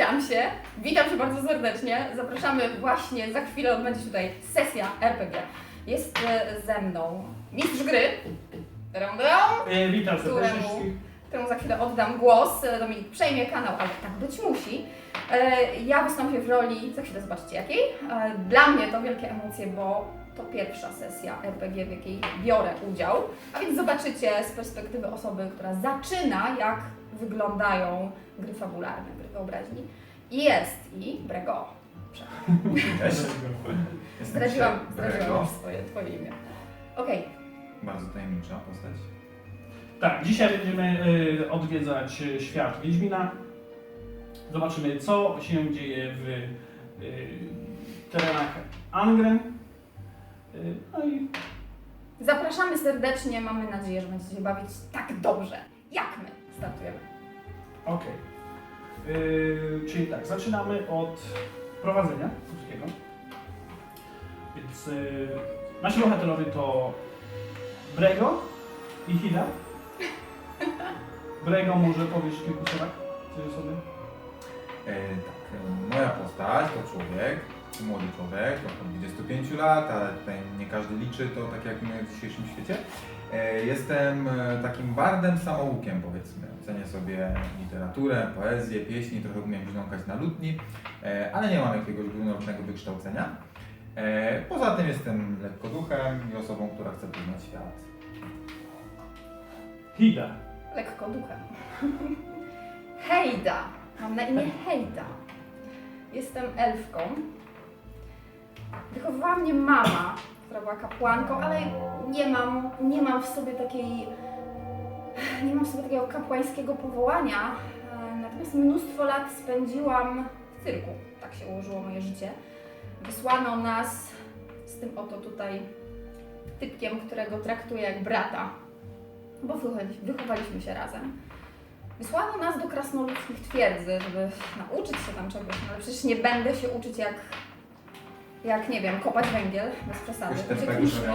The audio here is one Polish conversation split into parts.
witam się, witam się bardzo serdecznie. Zapraszamy właśnie, za chwilę odbędzie się tutaj sesja RPG. Jest e, ze mną mistrz gry, Drum, drum, E, witam serdecznie Któremu? wszystkich. któremu za chwilę oddam głos. E, Dominik przejmie kanał, ale tak być musi. E, Ja wystąpię w roli, za chwilę zobaczycie jakiej. E, Dla mnie to wielkie emocje, bo to pierwsza sesja RPG, w jakiej biorę udział. A więc zobaczycie z perspektywy osoby, która zaczyna, jak wyglądają gry fabularne, gry wyobraźni. I jest i Brego. Zdradziłam, zdradziłam swoje, twoje imię. Okej, Bardzo tajemnicza postać. Tak, dzisiaj będziemy e, odwiedzać e, świat Wiedźmina. Zobaczymy, co się dzieje w e, terenach Angren. E, no i zapraszamy serdecznie. Mamy nadzieję, że będziecie się bawić tak dobrze, jak my startujemy. okej. E, Czyli tak, zaczynamy od prowadzenia wszystkiego. Więc e, nasi bohaterowie to Brego i Hida. Brego może powiesz w kilku słowach coś o sobie? E, tak, e, moja postać to człowiek, młody człowiek, około 25 lat, ale tutaj nie każdy liczy to tak jak my w dzisiejszym świecie. E, jestem e, takim bardem samoukiem powiedzmy. Cenię sobie literaturę, poezję, pieśni, trochę umiem brzdąkać na lutni, e, ale nie mam jakiegoś górnolotnego wykształcenia. Poza tym jestem lekkoduchem i osobą, która chce poznać świat. Hida. Lekko duchem. Hejda. Mam na imię Hejda. Jestem elfką. Wychowywała mnie mama, która była kapłanką, ale nie mam, nie mam w sobie takiej. Nie mam w sobie takiego kapłańskiego powołania. E, Natomiast mnóstwo lat spędziłam w cyrku. Tak się ułożyło moje życie. Wysłano nas z tym oto tutaj typkiem, którego traktuję jak brata bo wychowaliśmy, się razem. Wysłano nas do krasnoludzkich twierdzy, żeby nauczyć się tam czegoś, no ale przecież nie będę się uczyć jak, jak nie wiem, kopać węgiel, bez przesady. Już też tego Uciekliśmy,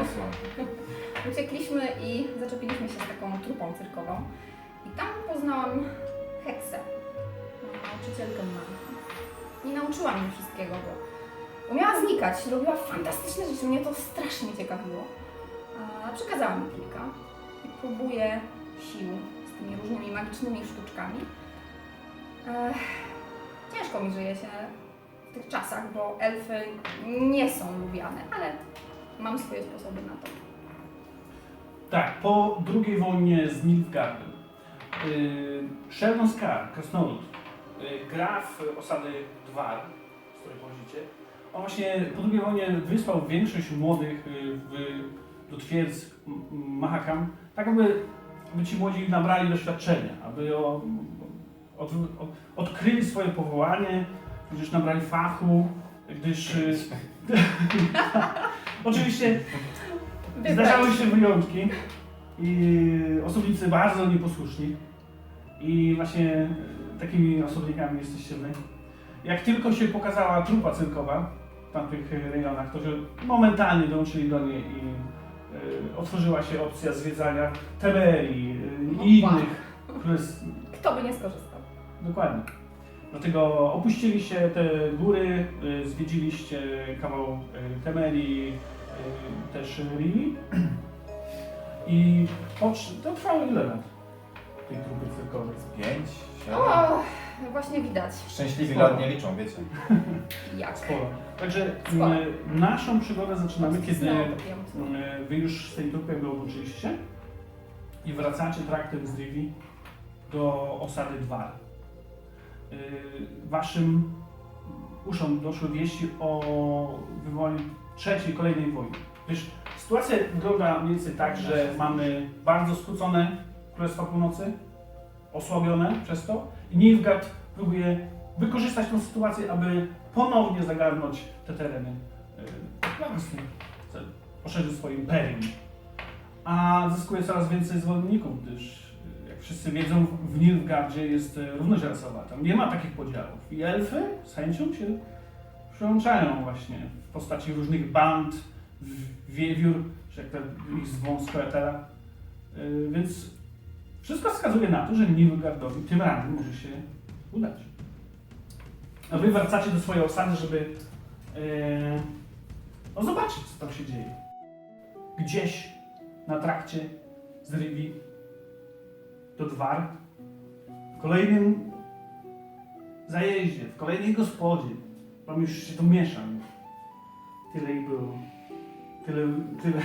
uciekliśmy i zaczepiliśmy się z taką trupą cyrkową. I tam poznałam Heksę, moją nauczycielkę magii. Nie nauczyła mnie wszystkiego, bo umiała znikać, robiła fantastyczne rzeczy, mnie to strasznie ciekawiło. A przekazała mi kilka i próbuję sił z tymi różnymi magicznymi sztuczkami. Ech, ciężko mi żyje się tych czasach, bo elfy nie są lubiane, ale mam swoje sposoby na to. Tak, po II wojnie z Nilfgaardem yy, Sheldon Scar, krasnolud, yy, gra w osady Dwar, z której pochodzicie. On właśnie po II wojnie wysłał większość młodych yy, w, do twierdz Mahakam, tak aby, aby ci młodzi nabrali doświadczenia, aby o, od, od, odkryli swoje powołanie, gdyż nabrali fachu, gdyż... Oczywiście Zdarzały się wyjątki i osobnicy bardzo nieposłuszni i właśnie takimi osobnikami jesteście wy. Jak tylko się pokazała trupa cyrkowa w tamtych rejonach, to że momentalnie dołączyli do niej i e, otworzyła się opcja zwiedzania Temerii e, i Wow. innych. Kto by nie skorzystał? Dokładnie. Dlatego opuściliście te góry, y, zwiedziliście kawał y, Temerii, y, też Rii. I to trwało ile lat? Tej trupy cyrkowej. Pięć, siedem. O, właśnie widać. Szczęśliwi Sporo. lat nie liczą, wiecie. Jak. Sporo. Także Sporo. naszą przygodę zaczynamy, kiedy Znowu y, wy już z tej trupy dołączyliście i wracacie traktem z Rivi do osady Dwar. Y, Waszym uszom doszły wieści o wywołaniu trzeciej, kolejnej wojny. Wiesz, sytuacja wygląda mniej więcej tak, że mamy bardzo skrócone Królestwa Północy, osłabione przez to i Nilfgaard próbuje wykorzystać tę sytuację, aby ponownie zagarnąć te tereny y, dla celów, poszerzyć swoje imperium. A zyskuje coraz więcej zwolenników, gdyż y, wszyscy wiedzą, w Nilfgaardzie jest y, równość rasowa. Tam nie ma takich podziałów. I elfy z chęcią się przyłączają właśnie w postaci różnych band, wiewiór, czy jak ten ich zwą z. Y, Więc wszystko wskazuje na to, że Nilfgaardowi tym razem może się udać. A wy wracacie do swojej osady, żeby e, no zobaczyć, co tam się dzieje. Gdzieś na trakcie z Rivi do Dwar, w kolejnym zajeździe, w kolejnej gospodzie, wam już się to miesza. Tyle ich było. Tyle, tyle,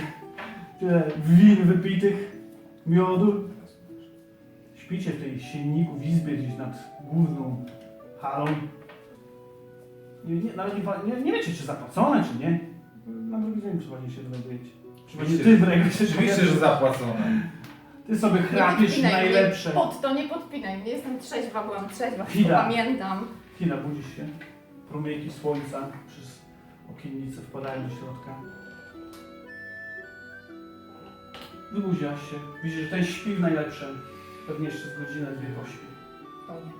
tyle win wypitych, miodu. Śpicie w tej silniku w izbie gdzieś nad główną halą. Nie, nie, nawet nie, nie, nie wiecie, czy zapłacone, czy nie. Na drugi dzień przychodzi się dowiedzieć. Przychodzi ty, Brego, się Oczywiście, że zapłacone. Ty sobie Nie chrapiesz podpinaj najlepsze. Mnie pod to nie podpinaj. Nie jestem trzeźwa, byłam trzeźwa. Chwila. Pamiętam. Chwila, budzisz się. Promienki słońca przez okiennicę wpadają do środka. Wybudziłaś się. Widzisz, że ten śpi w najlepsze. Pewnie jeszcze z godzinę, dwie pośpi. O nie.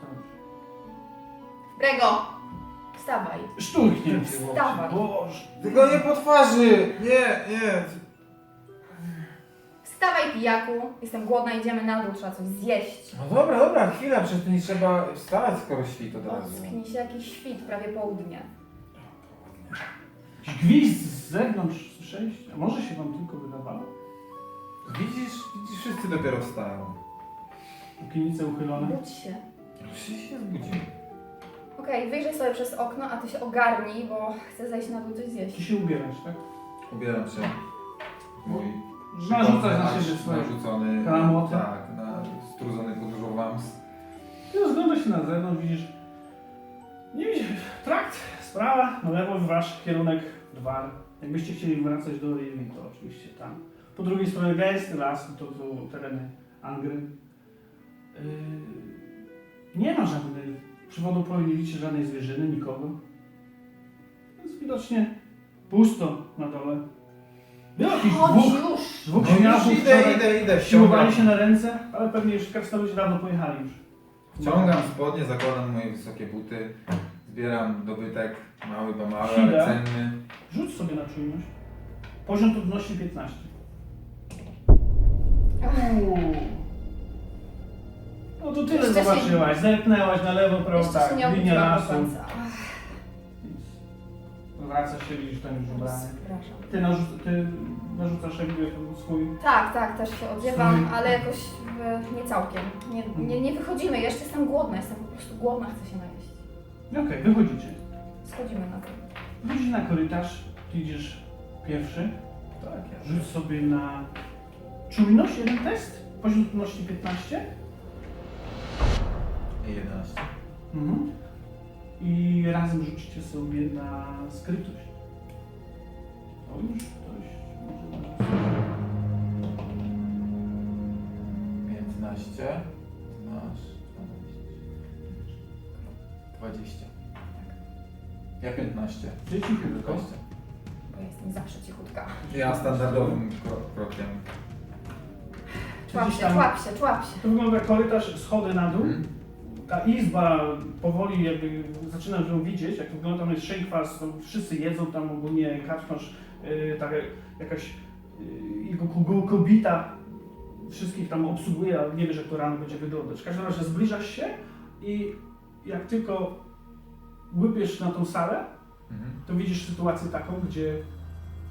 Co robisz? Brego! Wstawaj. Szturchnięty Wstawaj. Boże. Tylko nie po twarzy! Nie, nie. Wstawaj, pijaku. Jestem głodna, idziemy na dół, trzeba coś zjeść. No dobra, dobra, chwila, przecież tu nie trzeba wstawać skoro świt od razu. Ocknij się jakiś świt, prawie południe. Gwizd z zewnątrz słyszeliście? A może się wam tylko wydawało? Widzisz, widzisz, wszyscy dopiero wstają. Okiennice uchylone. Budź się. Wszyscy się zbudzili. Okej, wyjrzyj sobie przez okno, a ty się ogarnij, bo chcę zejść na dół coś Ty zjeść. się ubierasz, tak? Ubieram się. Mój Narzucasz na siebie swoje narzucony, tak, na strudzony podróżą wams. Ty rozglądasz się na zewnątrz, widzisz. Nie widzisz. Trakt, sprawa, na lewo wasz kierunek dwar. Jakbyście chcieli wracać do Rivi, to oczywiście tam. Po drugiej stronie gęsty las, to, to tereny Angry. Yy, nie ma żadnej, przy wodopoju nie widzicie żadnej zwierzyny, nikogo. Więc widocznie pusto na dole. Było jakichś Chodź dwóch, już! dwóch No już idę, idę, idę, siłowali wciągam. się na ręce, ale pewnie już krasnoludzie dawno pojechali już. Wciągam spodnie, zakładam moje wysokie buty, zbieram dobytek, mały, bo mały, Chwilę. ale cenny. Rzuć sobie na czujność. Poziom trudności 15. Uuu. No to tyle Jeszcze się- zobaczyłaś. Zerknęłaś na lewo, prawo, Jeszcze tak, się nie linia obudziłam do lasu. końca. Ach, Wracasz się, widzisz tam już ubrany. Przepraszam. Ty, narzuc- ty narzucasz jakby swój... Tak, tak, też się odziewam, Swój- ale jakoś e, nie całkiem. Nie, nie, nie wychodzimy, jeszcze jestem głodna, jestem po prostu głodna, chcę się najeść. Okej, wychodzicie. Schodzimy na to. Wychodzisz na korytarz, ty idziesz pierwszy. Tak, ja. Rzuć sobie na czujność, jeden test. Poziom trudności 15. I 11. Mhm. I razem rzucicie sobie na skrytość. To już ktoś może ma 15. Masz 20. Ja 15. Ty cichutko. 20. Bo ja jestem zawsze cichutka. Ja standardowym kro krokiem. Człap Gdzieś się, tam- człap się, człap się. To wygląda jak korytarz, schody na dół. Hmm? Ta izba powoli jakby zaczynam ją widzieć, jak wygląda tam jest szejkwas, wszyscy jedzą tam ogólnie, karczmasz, yy, tak jakaś yy, jego ko- kobieta wszystkich tam obsługuje, ale nie wiesz jak to rano będzie wyglądać. W każdym razie zbliżasz się i jak tylko łypiesz na tą salę, Mhm. to widzisz sytuację taką, gdzie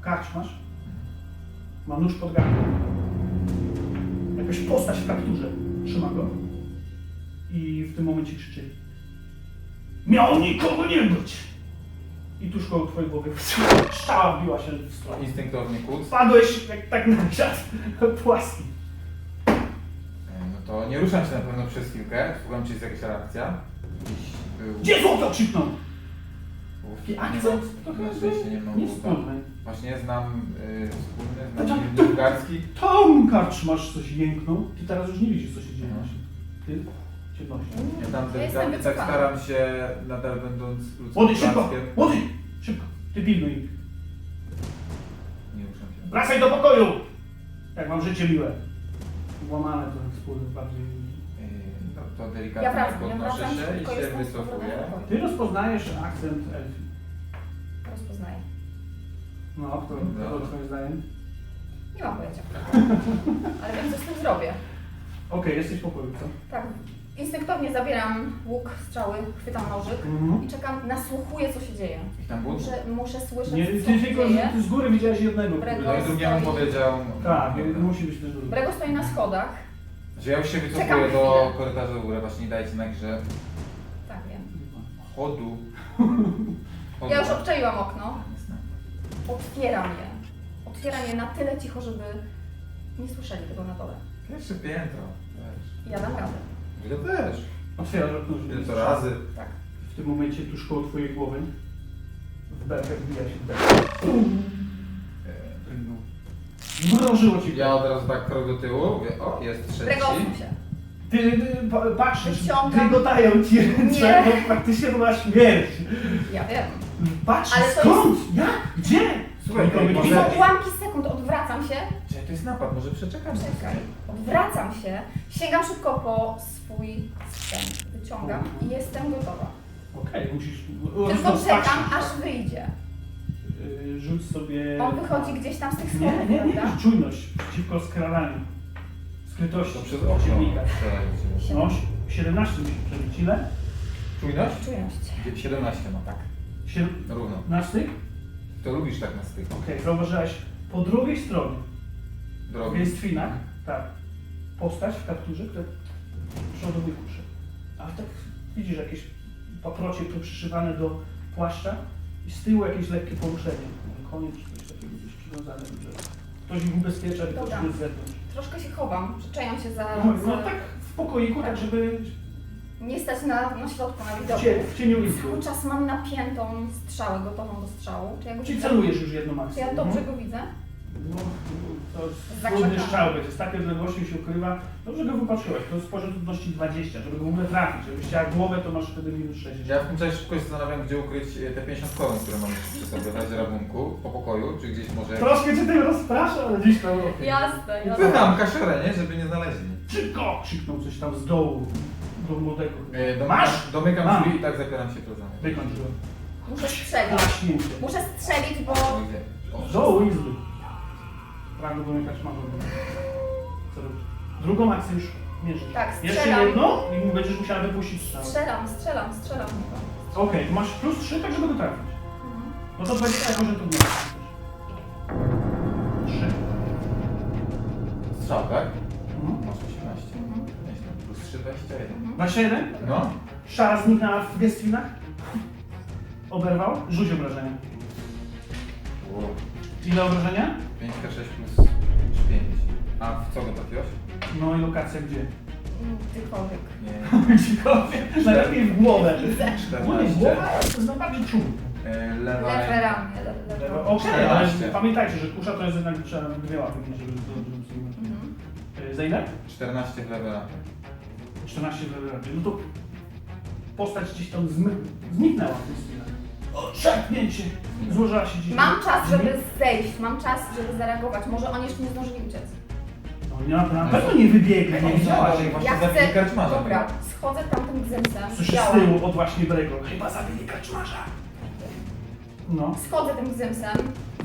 karczmasz, ma nóż pod gardłem, jakaś postać w kapturze trzyma go i w tym momencie krzyczy Miał nikogo nie być! I tuż koło twojej głowy strzała wbiła się w stronę. Instynktowny kuc. Spadłeś jak tak na siat płaski. E, No to nie ruszam się na pewno przez chwilkę. Słucham, czy jest jakaś reakcja. Jakiś był... Gdzie złoto krzyknął? Taki akcent trochę na szczęście nie mam nie buta. wspólny. Właśnie znam y, wspólny, To znam tak- bułgarski. Tom karczmasz coś jęknął. Ty teraz już nie widzisz co się dzieje. Mhm. Ty ciemności. Ja tam Ja jestem delikatnie tak wycofana. staram się, nadal będąc ludzkim Młody, szybko! blaskiem. Młody! Szybko! Ty pilnuj ich. Nie ruszam się. Wracaj do pokoju! Jak mam życie miłe. Włamane to wspólne bardziej. Yy, No to Ja delikatnie wracam, ja podnoszę wracam, się i tylko się jestem wycofuję. Ty rozpoznajesz akcent elfi. Rozpoznaję. No, kto, No. kto twoim zdaniem? Nie mam pojęcia. Ale wiem, co z tym zrobię. Okej, jesteś w pokoju, co? Tak, Instynktownie zabieram łuk, strzały, chwytam nożyk Mhm. i czekam, nasłuchuję co się dzieje. Ich tam było? Muszę, muszę słyszeć Nie, co ty się tylko dzieje. z góry widziałeś jednego. Brego. który- No i drugiemu powiedział... Tak, musi być też drugi. Brego stoi na schodach. Że ja już się wycofuję Czekam do chwilę. korytarza u góry, właśnie nie dajcie znać, że Tak wiem. chodu... chodu. Ja już obczaiłam okno. Jasne. Otwieram je. Otwieram je na tyle cicho, żeby nie słyszeli tego na dole. Pierwsze piętro. Ja dam radę. Ja też. Otwierasz okno, żeby Ile to strzał. razy? Tak. W tym momencie tuż koło twojej głowy w belkę wbija się belka. E, Mrożyło ci. Ja od razu tak krok do tyłu, mówię, o, jest trzeci. Odsuń się. Ty, ty pa, patrzysz, Wyciągam. dygotają ci ręce, Nie. bo faktycznie to była śmierć. Ja wiem. Patrz, Ale to skąd? Jak? Gdzie? Słuchaj, Nikogo nie może- widzę. Są ułamki sekund, odwracam się. Gdzie to jest napad? Może przeczekam? Czekaj. Odwracam się, sięgam szybko po swój sprzęt. Wyciągam i jestem gotowa. Okej, musisz Tylko rozpatrzyć czekam, się. aż wyjdzie. Yy, Rzuć sobie... On wychodzi gdzieś tam z tych Nie, nie, nie, prawda? czujność przeciwko skradaniu. Skrytości. To przez okno przeciwnika. strzelają do ciebie. No, 17 musisz przebić. Ile? Czujność? Czujność. 17 ma, tak. 17? Równo. To lubisz tak na styk. Okej, zauważyłaś po drugiej stronie, w Drogi. gęstwinach, tak, postać w kapturze, która przodowuje kuszy. A tak widzisz jakieś paprocie tu przyszywane do płaszcza i z tyłu jakieś lekkie poruszenie. Może Koniec czy coś takiego gdzieś przywiązane drzewa. Ktoś ich ubezpiecza i ktoś Dobra. jest z zewnątrz. Troszkę się chowam, przyczajam się za... No, no tak w pokoiku, tak żeby Nie stać na, na środku, na w, widoku. cie, w cieniu. Cały czas mam napiętą strzałę, gotową do strzału. Czy ja go Czyli widzę? celujesz już jedną Czy ja dobrze go widzę? No, to jest trudny strzał będzie, z takiej odległości się ukrywa. Dobrze go wypatrzyłeś, to jest poziom trudności 20, żeby go w ogóle trafić. Żebyś chciała głowę, to masz wtedy minus 60. Ja w tym czasie szybko się zastanawiam, gdzie ukryć e, te 50 koron, które mam przy sobie w razie rabunku, po pokoju, czy gdzieś może... Troszkę cię tym rozprasza, ale gdzieś tam... Jasne, jasne. Pytam kasiorę, nie? Żeby nie znaleźli. Szybko! Krzyknął coś tam z dołu do młodego. E, domykam, Masz? Domykam Mam. drzwi i tak zapieram się klozami. Wykończ go. Muszę strzelić. Klaśnięcie. Muszę strzelić, bo... Gdzie? O, Z dołu izby. Domykać mam. Co robisz? Drugą akcję już mierzysz. Tak, Jeszcze strzelam. jedno i będziesz musiała wypuścić strzał. Strzelam, strzelam, strzelam. Okej, masz plus 3, tak żeby go trafić. Mhm. No to 20 może to mierzyć. 3. Strzał, tak? Mhm. Masz 18. Mhm. Nieźle. Plus 3, 21. Mhm. 21? No. Szara zniknęła w gestwinach. Oberwał. Rzuć obrażenia. Wow. Ile obrażenia? 5K6 plus 5. A w co go trafiłeś? No i lokacja gdzie? Mm, Gdziekolwiek. Nie. Ciekawie. Najlepiej w głowę. No nie, 14. głowa jest najbardziej czujna. E, Lewa Lewe ręka. ramię, le- lewe. Okej, ale 14. pamiętajcie, że kusza to jest jednak trzeba dwie łapy mieć, żeby przyjmować. Mhm. E, Za ile? 14 w lewe ramię. 14 w lewej ręce. No to postać gdzieś tam zmy- zniknęła w tym. Otrzepnięcie! Złożyła się gdzieś. Mam czas, żeby zejść, mam czas, żeby zareagować. Może oni jeszcze nie zdążyli uciec. No nie, na, na pewno nie wybiegnie, nie widziałaś. Właśnie Ja zabili chcę... karczmarza. Dobra, schodzę tamtym gzymsem. Słyszę z białym. tyłu od właśnie Brego. Chyba zabili kaczmarza. No. Schodzę tym gzymsem.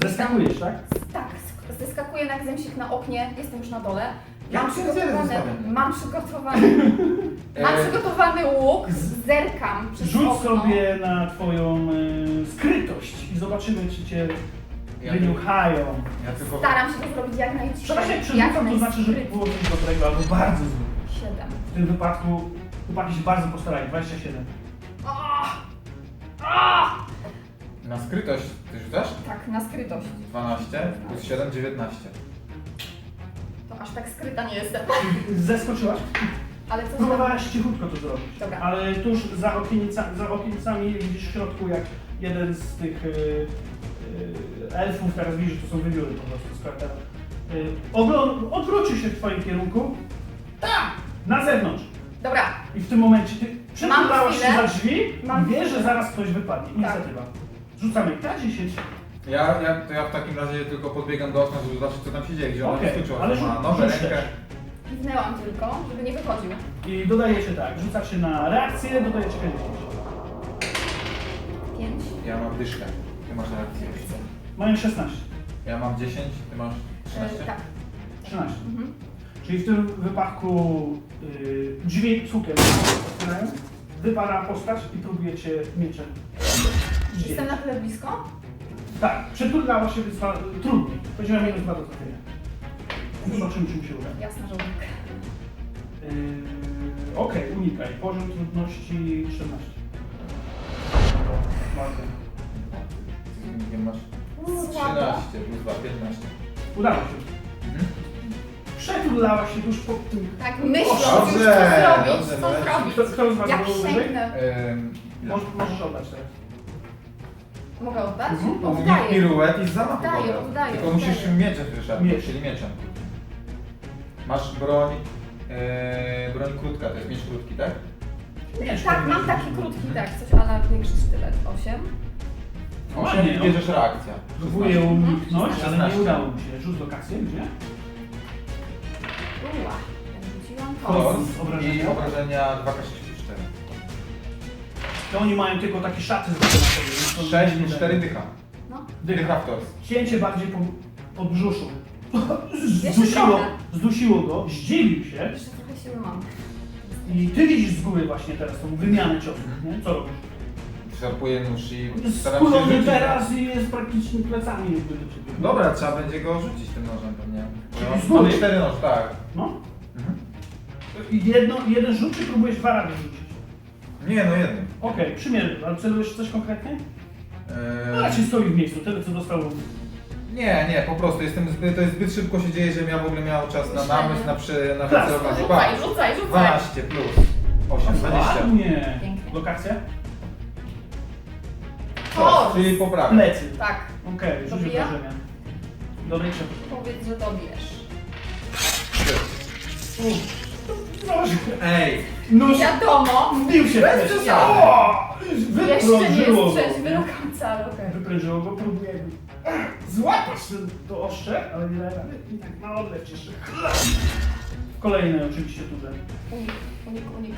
Zeskakujesz, tak? Tak, sk- zeskakuję na gzymsik na oknie, jestem już na dole. Ja Mam przygotowany, mam przygotowany, mam E, przygotowany łuk, zerkam przez Rzuć okno. sobie na twoją y, skrytość i zobaczymy, czy cię Ja, wyniuchają. ja tylko... Staram się to zrobić jak najciszej, Przepraszam, jak przerzucam, to znaczy, że najskrytniej. było coś dobrego albo bardzo złe. Siedem. W tym wypadku chłopaki się bardzo postarali. 27. Na skrytość ty rzucasz? Tak, na skrytość. 12 plus 7, 19. Aż tak skryta nie jestem. Zeskoczyłaś? Ale co? Próbowałaś cichutko to zrobić. Dobra. Ale tuż za, okienica, za okienicami widzisz w środku, jak jeden z tych y, y, elfów, teraz widzisz, że to są wybiory po prostu z kwartera, y, oglą- odwrócił się w twoim kierunku. Tak! Na zewnątrz. Dobra, I w tym momencie ty przytulałaś się chwilę. za drzwi Mam i wiesz, że zaraz ktoś wypadnie. Tak. Inicjatywa. Rzucamy K10. Ja, ja, to ja w takim razie tylko podbiegam do okna, żeby zobaczyć co tam się dzieje, gdzie ona Okej, wyskoczyła. ale Ma nogę, rzuć rękę. też. kiwnęłam tylko, żeby nie wychodził. I dodajecie tak, rzucacie na reakcję, dodajecie K10. Pięć. Ja mam dyszkę. Ty masz reakcję. Mają 16. Ja mam 10, ty masz 13? E, tak. 13. Mhm. Czyli w tym wypadku yy, drzwi cukiem otwierają, wypada postać i próbujecie mieczem. Jestem na tyle blisko? Tak, przeturlała się trudniej. Powiedziałem minus dwa do trafienia. Zobaczymy, czy mi się uda. Jasne, że unik. Yy, Okej, unikaj. Poziom trudności 13. Bardzo. Nie masz Słabo. 13 plus 2, 15. Udało się. Mhm. Przeturlała się tuż pod tym. Tak myśląc już co zrobić, dobrze, co zrobić. Kto, kto z was wyżej? sięgnę. Ym? Możesz, możesz oddać teraz. Mogę oddać? Mhm. Oddaję. piruet i zamach Oddaję, wodę. oddaję, Tylko oddaję. musisz mieczem wyszarpać, Miecz. czyli mieczem. Masz broń, yy, broń krótka, to jest miecz krótki, tak? Miecz Tak, powinien mam taki być. krótki, tak, coś ale większy sztylet. 8. No 8 ładnie, i no. bierzesz reakcja. Próbuję uniknąć, ale nie 16. udało mi się. Rzut lokację, gdzie? Uła. Jak rzuciłam to. Kolor. Kos Obrażenia? i obrażenia 2k6 plus 4. To oni mają tylko takie szaty z na sobie. więc to 6 nie plus da. 4 dycha. No. Dycha w tors. Cięcie bardziej po, po brzuszu. Zdusiło, trochę. zdusiło go, zdziwił się Jeszcze trochę siły mam. i ty widzisz z góry właśnie teraz tą wymianę ciosów, nie? Co robisz? Szarpuję nóż i staram się Skulony rzucić. teraz i jest praktycznie plecami jakby do ciebie. Dobra, trzeba będzie go rzucić tym nożem pewnie. Bo ja mam-? Mam 4 noż, tak. No. Mhm. I Jedno, jeden rzut, czy próbujesz dwa razy rzucić? Nie, no jednym. Okej, przymierzę, ale celujesz coś konkretnie? No Eee, raczej stoi w miejscu, tyle co dostał. nie, nie, po prostu jestem zbyt, to jest zbyt szybko się dzieje, żebym ja w ogóle miał czas na Myślenie. namysł, na, przy, na Klas. wycelowanie. Rzucaj, Patrz. rzucaj, rzucaj. 12 plus 8, 20. Ładnie. Pięknie. Lokacja? To, czyli poprawia. Plecy. Tak, Okej, rzuć Dobija? obrażenia. Dobrej trzeba. powiedz, że dobierz. Ej, Nóż Wiadomo. wbił się w Bez przesady. O! Jeszcze nie Wyprężyło jest go. trzeźwy do końca, ale okej. Wyprężyło go, złapać ten- to ostrze, ale nie da rady. I tak na odleć jeszcze. W kolejnej oczywiście turze. Unik, unik, unik.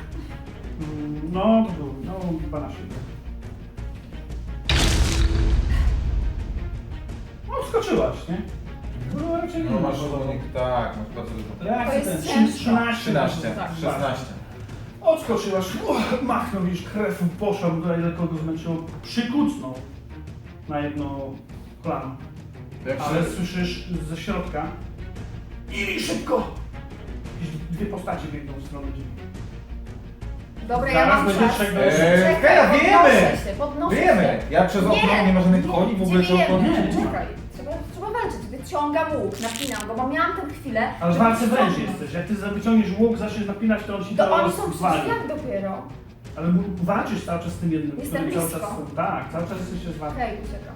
Mm, No, to był, no, 12. No, skoczyłaś, nie? No, raczej nie no ma masz unik, tak, masz bardzo dużo. Reakcja To ten, jest 13, ciężko. 13, Tak. 16. Odskoczyłaś, uch, machnął, widzisz, krew poszła, tutaj lekko go zmęczyło, przykucnął na jedno kolano. Jak Ale słyszysz ze środka i szybko! Jakieś dwie postacie biegną w stronę drzwi. Dobra, ja Zaraz mam będzie czas. do Eee, podnoszę wiemy! się, podnoszę Wiemy! się. Ja przez okno Nie, nie ma żadnych nie, koni, w ogóle nie wiemy. okno. Czekaj, Wyciągam łuk, napinam go, bo miałam tę chwilę. Ale w żeby walce wręcz ściągnąć. jesteś. Jak ty wyciągniesz łuk, zaczniesz napinać, to on ci To oni są przy drzwiach dopiero. Ale mu- walczysz cały czas z tym jednym, Jestem który cały blisko. czas... Tak, cały czas jesteś z. Okej, uciekam.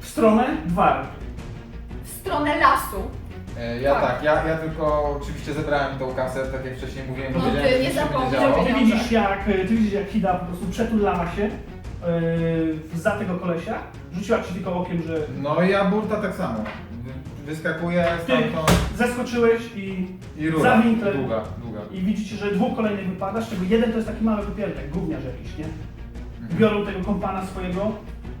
W stronę Gwar. W stronę lasu. E, Ja Tak. tak, ja, ja tylko oczywiście zebrałem tą kasę, tak jak wcześniej mówiłem, No, wiedziałem, ty że nie nic się zapomnij, będzie działo. żeby Ty Pieniądze. widzisz jak, ty widzisz jak Hida po prostu przetulała się yy, za tego kolesia. Rzuciła ci tylko okiem, że No i ja burta tak samo. Wy- Wyskakuję Ty. stamtąd zeskoczyłeś i, i rura. Za winklem. Długa, długa. i widzicie, że dwóch kolejnych wypada, z czego jeden to jest taki mały wypierdek, gówniarz jakiś, nie? Mhm. Biorą tego kompana swojego,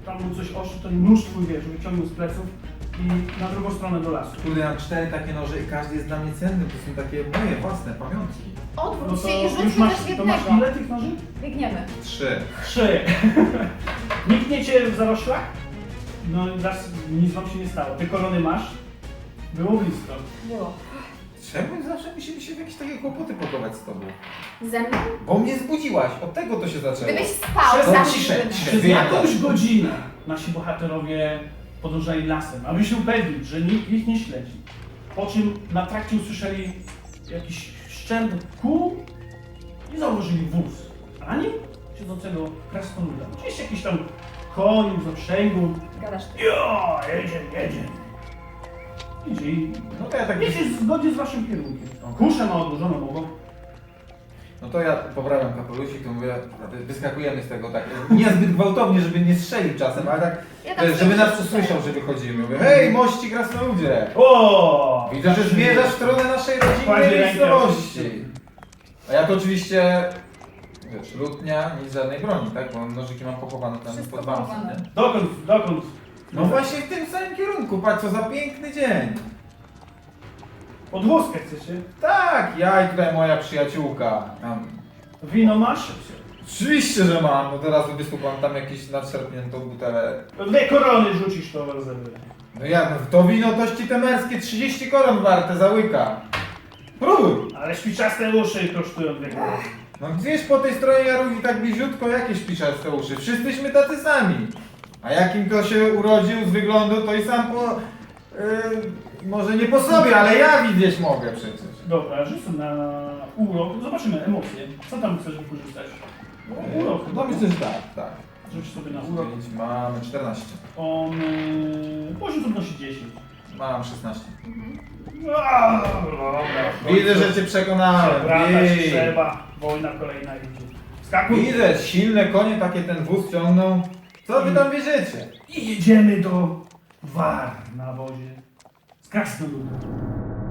tam mu coś oszczy, ten nóż twój, wiesz, wyciągnął z pleców i na drugą stronę do lasu. Kurde, mam cztery takie noże i każdy jest dla mnie cenny, to są takie moje własne pamiątki. Odwróć No się to i już rzuć masz, to masz jednego. ile tych noży? Biegniemy. Trzy. Trzy. Nikniecie w zaroślach? No i zaraz nic wam się nie stało. Ty korony masz? Było blisko. Było. Czemu zawsze musimy się w jakieś takie kłopoty pakować z tobą? Ze mną? Bo mnie zbudziłaś, od tego to się zaczęło. Gdybyś spał, Przez- zawsze ciszę. Przez jakąś godzinę nasi bohaterowie podążali lasem, aby się upewnić, że nikt ich nie śledzi. Po czym na trakcie usłyszeli jakiś szczęt kół i zauważyli wóz. A nim siedzącego krasnoluda. Gdzieś jakiś tam koń z oprzęgą. Gadasz ty. Jo, jedzie, jedzie. Idzie i... No to ja tak... Jedzie w zgodzie z waszym kierunkiem. Kuszę ma odłożoną nogą. No to ja poprawiam kapelusik, to mówię, wyskakujemy z tego tak, niezbyt gwałtownie, żeby nie strzelił czasem, ale tak, Ja tak żeby nas usłyszał, że wychodzimy. Mówię, hej, mości krasnoludzie! O! Widzę, że zmierzasz w stronę naszej Kładzie rodzinnej rękę. miejscowości. A ja to oczywiście, wiesz, lutnia, nic żadnej broni, tak? Bo nożyki mam pochowane tam Wszystko pod wamsem, pochowane. nie? Dokąd, dokąd? No właśnie w tym samym kierunku, patrz co za piękny dzień. Podwózkę chcecie? Tak, ja i tutaj moja przyjaciółka. Tam. Wino masz? Oczywiście, że mam. No teraz wysłucham tam jakieś nadszarpniętą butelę. Dwie korony rzucisz to zabiorę. No jak, no to wino tości temerskie 30 koron warte za łyka. Próbuj. Ale śpiczaste uszy kosztują dwie korony. No gdzieś po tej stronie Jarugi tak bliziutko jakieś piszarste uszy. Wszyscyśmy tacy sami. A jakim to się urodził z wyglądu, to i sam po... Yy, może nie po sobie, ale ja widzieć mogę przecież. Dobra, rzucę na urok. Zobaczymy emocje. Co tam chcesz wykorzystać? No, urok. No myślę, że tak, tak. Rzuć sobie na urok. Pięć, Mamy 14. On... Yy, trudności 10. Mam 16. Aaa, Dobra. Widzę, że cię przekonałem. Jej. trzeba. Wojna kolejna idzie. Skakuj. Widzę, silne konie takie ten wóz ciągną. Co wy tam wierzycie? I jedziemy do War na wozie. Z krasnoludem.